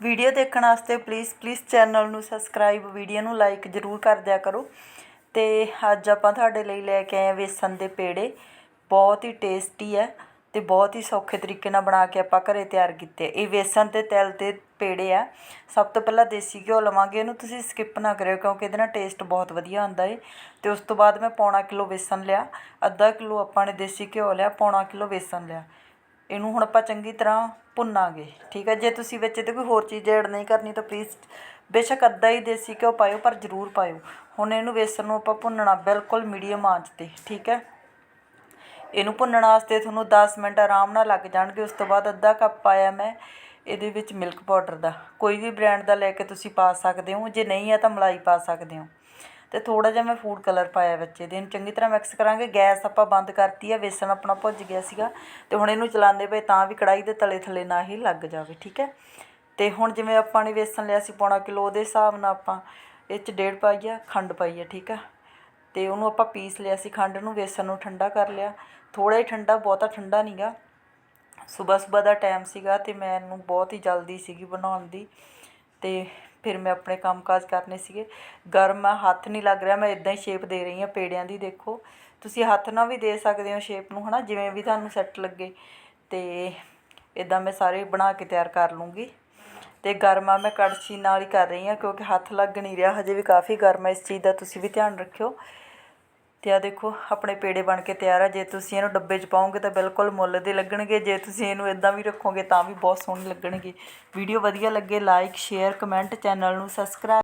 Video ਦੇਖਣ ਵਾਸਤੇ please please channel ਨੂੰ ਸਬਸਕ੍ਰਾਈਬ ਵੀਡੀਓ ਨੂੰ ਲਾਈਕ ਜ਼ਰੂਰ ਕਰ ਦਿਆ ਕਰੋ। ਤੇ ਅੱਜ ਆਪਾਂ ਤੁਹਾਡੇ ਲਈ ਲੈ ਕੇ ਆਏ ਆ ਵੇਸਣ ਦੇ ਪੇੜੇ। ਬਹੁਤ ਹੀ ਟੇਸਟੀ ਹੈ ਤੇ ਬਹੁਤ ਹੀ ਸੌਖੇ ਤਰੀਕੇ ਨਾਲ ਬਣਾ ਕੇ ਆਪਾਂ ਘਰੇ ਤਿਆਰ ਕੀਤੇ ਇਹ ਵੇਸਣ ਤੇ ਤਿਲ ਦੇ ਪੇੜੇ ਆ। ਸਭ ਤੋਂ ਪਹਿਲਾਂ ਦੇਸੀ ਘਿਓ ਲਵਾਂਗੇ, ਇਹਨੂੰ ਤੁਸੀਂ ਸਕਿਪ ਨਾ ਕਰਿਓ ਕਿਉਂਕਿ ਇਹਦੇ ਨਾਲ ਟੇਸਟ ਬਹੁਤ ਵਧੀਆ ਆਉਂਦਾ ਏ। ਤੇ ਉਸ ਤੋਂ ਬਾਅਦ ਮੈਂ ਪੌਣਾ ਕਿਲੋ ਵੇਸਣ ਲਿਆ, ਅੱਧਾ ਕਿਲੋ ਆਪਾਂ ਨੇ ਦੇਸੀ ਘਿਓ ਲਿਆ, ਪੌਣਾ ਕਿਲੋ ਵੇਸਣ ਲਿਆ। ਇਹਨੂੰ ਹੁਣ ਆਪਾਂ ਚੰਗੀ ਤਰ੍ਹਾਂ ਭੁੰਨਾਂਗੇ, ਠੀਕ ਹੈ? ਜੇ ਤੁਸੀਂ ਵਿੱਚ ਇਹਦੇ ਕੋਈ ਹੋਰ ਚੀਜ਼ ਐਡ ਨਹੀਂ ਕਰਨੀ ਤਾਂ ਪਲੀਜ਼ ਬੇਸ਼ੱਕ ਅੱਧਾ ਹੀ ਦੇਸੀ ਘਿਓ ਪਾਇਓ, ਪਰ ਜ਼ਰੂਰ ਪਾਇਓ। ਹੁਣ ਇਹਨੂੰ ਵੇਸਣ ਨੂੰ ਆਪਾਂ ਭੁੰਨਣਾ ਬਿਲਕੁਲ ਮੀਡੀਅਮ ਆਂਚ ਤੇ, ਠੀਕ ਹੈ? ਇਹਨੂੰ ਭੁੰਨਣ ਵਾਸਤੇ ਤੁਹਾਨੂੰ 10 ਮਿੰਟ ਆਰਾਮ ਨਾਲ ਲੱਗ ਜਾਣਗੇ, ਉਸ ਤੋਂ ਬਾਅਦ ਅੱਧਾ ਕੱਪ ਪਾਇਆ ਮੈਂ ਇਹਦੇ ਵਿੱਚ ਮਿਲਕ ਪਾਊਡਰ ਦਾ। ਕੋਈ ਵੀ ਬ੍ਰਾਂਡ ਦਾ ਲੈ ਕੇ ਤੁਸੀਂ ਪਾ ਸਕਦੇ ਹੋ, ਜੇ ਨਹੀਂ ਹੈ ਤਾਂ ਮਲਾਈ ਪਾ ਸਕਦੇ ਹੋ। ਅਤੇ ਥੋੜ੍ਹਾ ਜਿਹਾ ਮੈਂ ਫੂਡ ਕਲਰ ਪਾਇਆ ਬੱਚੇ ਦੇ। ਇਹਨੂੰ ਚੰਗੀ ਤਰ੍ਹਾਂ ਮਿਕਸ ਕਰਾਂਗੇ। ਗੈਸ ਆਪਾਂ ਬੰਦ ਕਰਤੀ ਆ, ਵੇਸਣ ਆਪਣਾ ਭੁੱਜ ਗਿਆ ਸੀਗਾ ਅਤੇ ਹੁਣ ਇਹਨੂੰ ਚਲਾਉਂਦੇ ਪਏ ਤਾਂ ਵੀ ਕੜਾਹੀ ਦੇ ਤਲੇ ਥੱਲੇ ਨਾ ਹੀ ਲੱਗ ਜਾਵੇ, ਠੀਕ ਹੈ? ਅਤੇ ਹੁਣ ਜਿਵੇਂ ਆਪਾਂ ਨੇ ਵੇਸਣ ਲਿਆ ਸੀ ਪੌਣਾ ਕਿਲੋ, ਉਹਦੇ ਹਿਸਾਬ ਨਾਲ ਆਪਾਂ ਇਹ 'ਚ ਡੇਢ ਪਾਈ ਆ, ਖੰਡ ਪਾਈ ਆ, ਠੀਕ ਆ? ਅਤੇ ਉਹਨੂੰ ਆਪਾਂ ਪੀਸ ਲਿਆ ਸੀ ਖੰਡ ਨੂੰ, ਵੇਸਣ ਨੂੰ ਠੰਡਾ ਕਰ ਲਿਆ। ਥੋੜ੍ਹਾ ਹੀ ਠੰਡਾ, ਬਹੁਤਾ ਠੰਡਾ ਨਹੀਂਗਾ ਸਵੇਰ ਸਵੇਰ ਦਾ ਟਾਈਮ ਸੀਗਾ ਤੇ ਮੈਨੂੰ ਬਹੁਤ ਹੀ ਜਲਦੀ ਸੀਗੀ ਬਣਾਉਣ ਦੀ। ਅਤੇ ਫਿਰ ਮੈਂ ਆਪਣੇ ਕੰਮਕਾਜ ਕਰਨੇ ਸੀਗੇ। ਗਰਮ ਆ ਹੱਥ ਨਹੀਂ ਲੱਗ ਰਿਹਾ, ਮੈਂ ਇਦਾਂ ਹੀ ਸ਼ੇਪ ਦੇ ਰਹੀ ਹਾਂ ਪੇੜਿਆਂ ਦੀ, ਦੇਖੋ। ਤੁਸੀਂ ਹੱਥ ਨਾਲ ਵੀ ਦੇ ਸਕਦੇ ਹੋ ਸ਼ੇਪ ਨੂੰ, ਹਨਾ? ਜਿਵੇਂ ਵੀ ਤੁਹਾਨੂੰ ਸੈੱਟ ਲੱਗੇ। ਤੇ ਇਦਾਂ ਮੈਂ ਸਾਰੇ ਬਣਾ ਕੇ ਤਿਆਰ ਕਰ ਲੂੰਗੀ। ਤੇ ਗਰਮ ਆ ਮੈਂ ਕੜਛੀ ਨਾਲ ਹੀ ਕਰ ਰਹੀ ਹਾਂ, ਕਿਉਂਕਿ ਹੱਥ ਲੱਗ ਨਹੀਂ ਰਿਹਾ। ਹਜੇ ਵੀ ਕਾਫੀ ਗਰਮ ਹੈ, ਇਸ ਚੀਜ਼ ਦਾ ਤੁਸੀਂ ਵੀ ਧਿਆਨ ਰੱਖਿਓ। ਅਤੇ ਆਹ ਦੇਖੋ, ਆਪਣੇ ਪੇੜੇ ਬਣ ਕੇ ਤਿਆਰ ਆ। ਜੇ ਤੁਸੀਂ ਇਹਨੂੰ ਡੱਬੇ 'ਚ ਪਾਓਗੇ ਤਾਂ ਬਿਲਕੁਲ ਮੁੱਲ ਦੇ ਲੱਗਣਗੇ। ਜੇ ਤੁਸੀਂ ਇਹਨੂੰ ਇੱਦਾਂ ਵੀ ਰੱਖੋਗੇ ਤਾਂ ਵੀ ਬਹੁਤ ਸੋਹਣੇ ਲੱਗਣਗੇ। ਵੀਡੀਓ ਵਧੀਆ ਲੱਗੇ ਲਾਈਕ ਸ਼ੇਅਰ ਕਮੈਂਟ ਚੈਨਲ ਨੂੰ ਸਬਸਕ੍ਰਾਈਬ